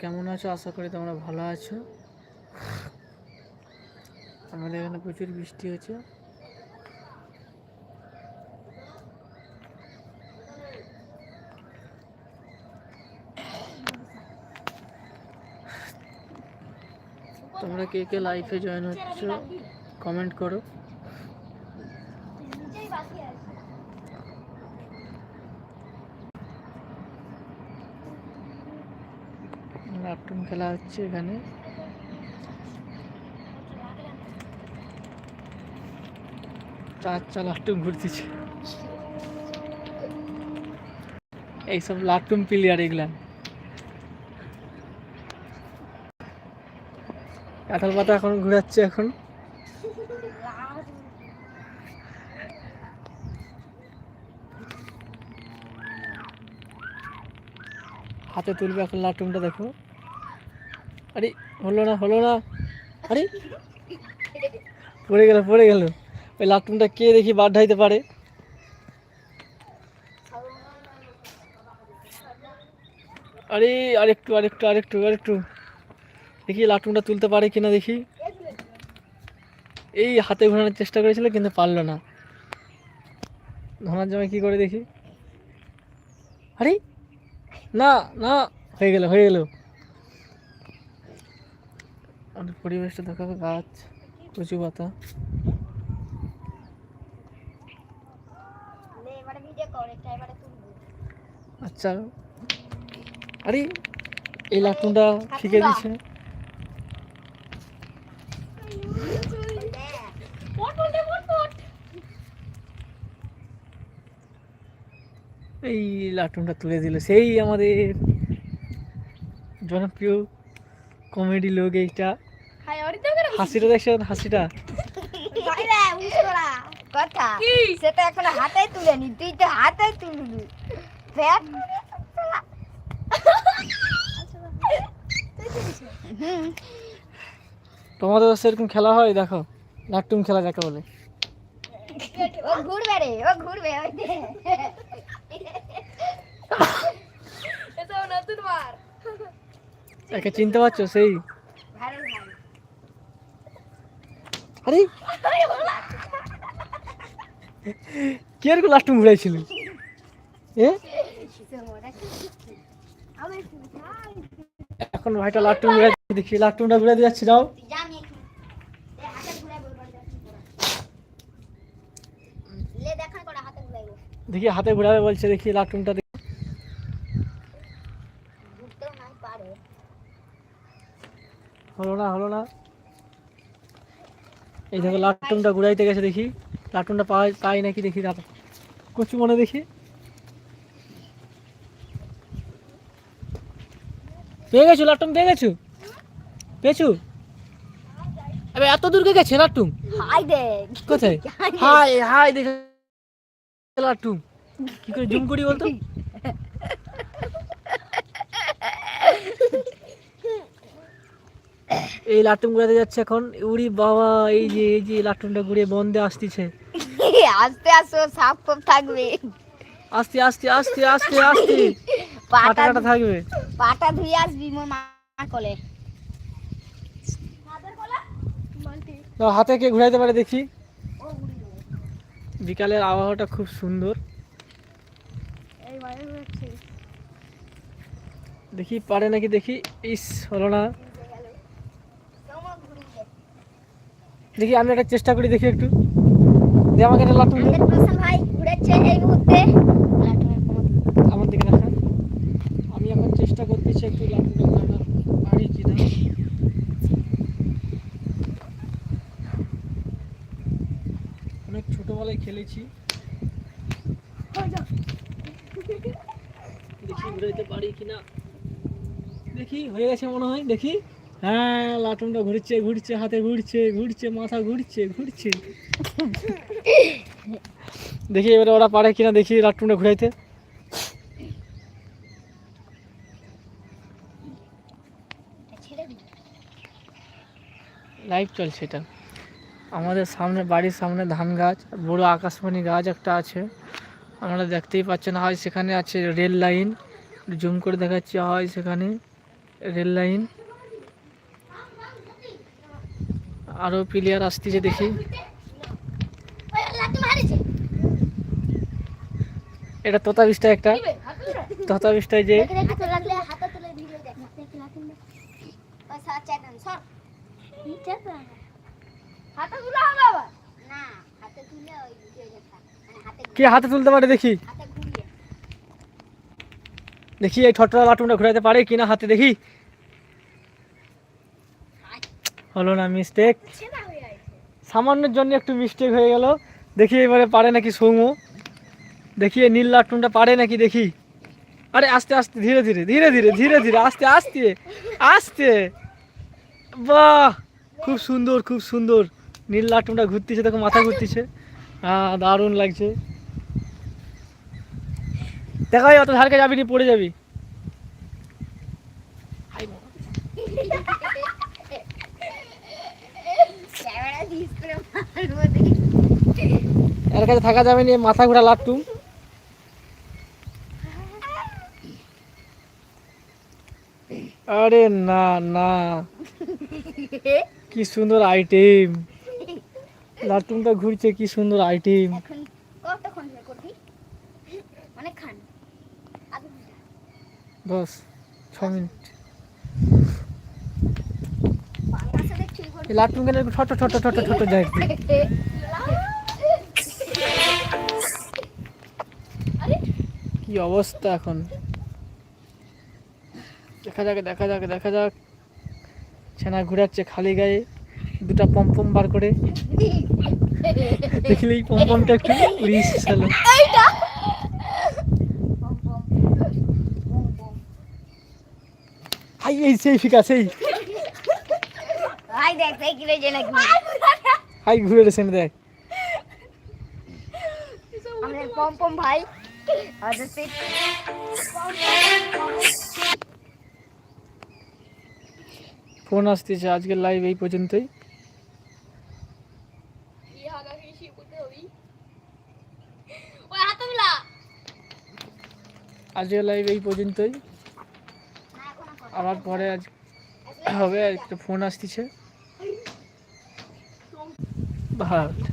কেমন আছো? আশা করি তোমরা ভালো আছো। আমাদের এখানে প্রচুর বৃষ্টি হচ্ছে। তোমরা কে কে লাইফে জয়েন হচ্ছ? কমেন্ট করো। লাপটুম খেলা হচ্ছে এখানে। চার লাট্টুম ঘুরতেছে। এইসব লাট্টুম প্লেয়ার এগুলা। কাঁঠাল পাতা এখন ঘুরাচ্ছে এখন। হাতে তুলবে এখন লাটুমটা দেখো। আরে, হলো না হলো না। আরে, পড়ে গেল পড়ে গেল। ওই লাটুমটা কে দেখি বাদ ঢাইতে পারে? আরে, আরেকটু আরেকটু আরেকটু আরেকটু। দেখি লাটুমটা তুলতে পারে কিনা দেখি। এই হাতে ঘোরানোর চেষ্টা করেছিল, কিন্তু পারল না। ধনার জামাই কি করে দেখি? আরে, না না, হয়ে গেল হয়ে গেল। আমাদের পরিবেশটা দেখো গাছ কচু পাতা। আচ্ছা আরে এই লাটুনটা ফিকে দিচ্ছে এই লাটুনটা তুলে দিল সেই আমাদের জনপ্রিয় কমেডি লোক এইটা। হাসিটা দেখছেন হাসিটা। কথা। সেটা এখন হাতে তুলে নি তুই তো হাতে তুলবি। দেখ। তোমাদের সেরকম খেলা হয়? দেখো লাট্টুম খেলা যাকে বলে। ও ঘুরবে রে ও ঘুরবে ওই দে এসব নতুন মার। একে চিনতে পারছ? সেই। আরে। কি আর লাট্টুম ঘুরাইছিল? এখন ভাইটা লাট্টুম ঘুরাই দেখি লাট্টুমটা ঘুরে দিয়ে যাচ্ছে, যাও। দেখা হাতে ঘুরাবে বলছে, দেখি লাট্টুমটা দেখি। হলো না হলো না। এই দেখো লাটুনটা ঘুরাইতে গেছে দেখি। লাটুনটা পাই পাই নাকি দেখি দাদা। কচু মনে দেখি। পেয়ে গেছো লাট্টুম পেয়ে গেছো? পেয়েছ? এবার এত দূর গেছে লাট্টুম হাই দেখ কোথায়? হাই হাই দেখে লাট্টুম কি করে জুম করি বলতো? এই লাট্টুম ঘুরাতে যাচ্ছে এখন। উড়ি বাবা এই যে এই যে লাট্টুমটা ঘুরে বন্ধে আসতেছে। আস্তে আস্তে সাপ ফাপ থাকবে। আস্তে আস্তে আস্তে আস্তে আস্তে। কাটা পাটা কাটা থাকবে। পাটা ধুয়ে আসবি মোর মা কোলে। তো হাতে কে ঘুরাইতে পারে দেখি। বিকালের আবহাওয়াটা খুব সুন্দর। দেখি পারে নাকি দেখি। ইস হলো না। দেখি আমি একটা চেষ্টা করি দেখি একটু। দে আমাকে একটা প্রসন্ন ভাই ঘুরেছে এই মুহূর্তে। আমার দিকে দেখা আমি এখন চেষ্টা করতেছি একটু ঘোরানো পারি কিনা। অনেক ছোটবেলায় খেলেছি। দেখি ঘুরাইতে পারি কিনা। দেখি হয়ে গেছে মনে হয় দেখি। হ্যাঁ লাটুনটা ঘুরছে ঘুরছে, হাতে ঘুরছে ঘুরছে, মাথা ঘুরছে ঘুরছে। দেখি এবারে ওরা পারে কিনা, দেখি লাটুনটা ঘুরাইতে। লাইভ চলছে এটা। আমাদের সামনে, বাড়ির সামনে ধান গাছ, বড় আকাশমণি গাছ একটা আছে। আপনারা দেখতেই পাচ্ছেন, হয় সেখানে আছে রেল লাইন। জুম করে দেখাচ্ছি, হয় সেখানে রেল লাইন। আরও প্লেয়ার আসতেছে দেখি। এটা তোতা একটা তোতা যে কে হাতে তুলতে পারে দেখি? দেখি এই ঠটরা লাটুমটা ঘুরাতে পারে কিনা হাতে দেখি। হলো না মিস্টেক সামান্যের জন্য একটু মিস্টেক হয়ে গেল। দেখি এবারে পারে নাকি সৌমু। দেখি নীল লাটুনটা পারে নাকি দেখি। আরে আস্তে আস্তে, ধীরে ধীরে ধীরে ধীরে ধীরে ধীরে, আস্তে আস্তে আস্তে। বাহ, খুব সুন্দর খুব সুন্দর। নীল লাটুনটা ঘুরতেছে, দেখো মাথা ঘুরতেছে। হ্যাঁ দারুণ লাগছে। দেখাই অত ধারকে যাবি নি, পড়ে যাবি ক্যামেরা দিস করে মারবো দেখি এর কাছে থাকা যাবে না মাথা ঘোরা লাট্টু। আরে না না। কি সুন্দর আইটেম লাট্টুমটা ঘুরছে কি সুন্দর আইটেম এখন কতক্ষণ ধরে করবি? অনেক খান। আধ বস ছ মিনিট। লাট্টুম কেন ছোট ছোট ছোট ছোট যায় কি অবস্থা এখন? দেখা যাক দেখা যাক দেখা যাক। ছেনা ঘুরাচ্ছে খালি গায়ে দুটা পম্পম বার করে। দেখলে এই পম্পমটা একটু বম বম হাই এই সেই ফিকা সেই। ভাই দেখ এই যে নাকি? হাই ঘুরে রেছেন দেখ। আমাদের পম পম ভাই। ফোন আসতেছে আজকের লাইভ এই পর্যন্তই। আজকের লাইভ এই পর্যন্তই। আবার পরে আজ হবে একটা ফোন আসতেছে। ভাত